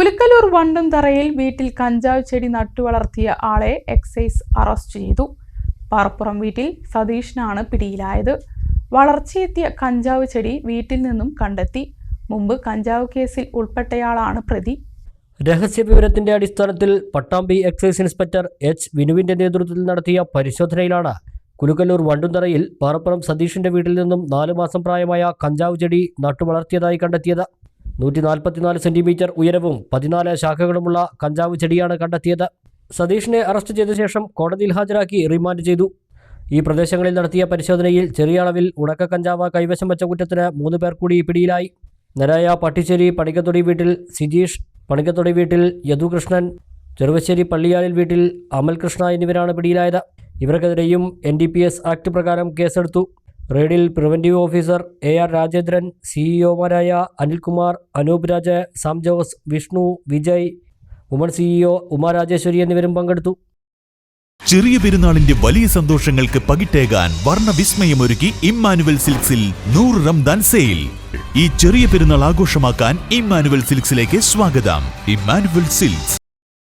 കുലുക്കലൂർ വണ്ടുംതറയിൽ വീട്ടിൽ കഞ്ചാവ് ചെടി നട്ടുവളർത്തിയ ആളെ എക്സൈസ് അറസ്റ്റ് ചെയ്തു. പാറപ്പുറം വീട്ടിൽ സതീഷിനാണ് പിടിയിലായത്. വളർച്ചയെത്തിയ കഞ്ചാവ് ചെടി വീട്ടിൽ നിന്നും കണ്ടെത്തി. മുമ്പ് കഞ്ചാവ് കേസിൽ ഉൾപ്പെട്ടയാളാണ് പ്രതി. രഹസ്യവിവരത്തിന്റെ അടിസ്ഥാനത്തിൽ പട്ടാമ്പി എക്സൈസ് ഇൻസ്പെക്ടർ എച്ച് വിനുവിന്റെ നേതൃത്വത്തിൽ നടത്തിയ പരിശോധനയിലാണ് കുലുക്കല്ലൂർ വണ്ടുന്തറയിൽ പാറപ്പുറം സതീഷിന്റെ വീട്ടിൽ നിന്നും നാലു മാസം പ്രായമായ കഞ്ചാവ് ചെടി നട്ടുവളർത്തിയതായി കണ്ടെത്തിയത്. നൂറ്റി നാൽപ്പത്തിനാല് സെന്റിമീറ്റർ ഉയരവും പതിനാല് ശാഖകളുമുള്ള കഞ്ചാവ് ചെടിയാണ് കണ്ടെത്തിയത്. സതീഷിനെ അറസ്റ്റ് ചെയ്ത ശേഷം കോടതിയിൽ ഹാജരാക്കി റിമാൻഡ് ചെയ്തു. ഈ പ്രദേശങ്ങളിൽ നടത്തിയ പരിശോധനയിൽ ചെറിയ അളവിൽ ഉണക്ക കഞ്ചാവ് കൈവശം വെച്ച കുറ്റത്തിന് മൂന്ന് പേർ കൂടി പിടിയിലായി. നരായ പട്ടിശ്ശേരി പണിക്കത്തൊടി വീട്ടിൽ സിജീഷ് പണിക്കത്തൊടി വീട്ടിൽ യദുകൃഷ്ണൻ ചെറുവശ്ശേരി പള്ളിയാലിൽ വീട്ടിൽ അമൽകൃഷ്ണ എന്നിവരാണ് പിടിയിലായത്. ഇവർക്കെതിരെയും N D P S act പ്രകാരം കേസെടുത്തു. റെയ്ഡിൽ preventive officer A R Rajendran സിഇഒമാരായ Anilkumar Anoop Raj Sam Jose Vishnu Vijay woman CEO Uma Rajeshwari എന്നിവരും പങ്കെടുത്തു. ചെറിയ പെരുന്നാളിന്റെ വലിയ സന്തോഷങ്ങൾക്ക് പകിട്ടേകാൻ വർണവിസ്മയമൊരുക്കി ഇമ്മാനുവൽ സിൽക്സിൽ നൂറ് റംദാൻ സെയിൽ. ഈ ചെറിയ പെരുന്നാൾ ആഘോഷമാക്കാൻ ഇമ്മാനുവൽ സിൽക്സിലേക്ക് സ്വാഗതം. ഇമ്മാനുവൽ സിൽക്സ്.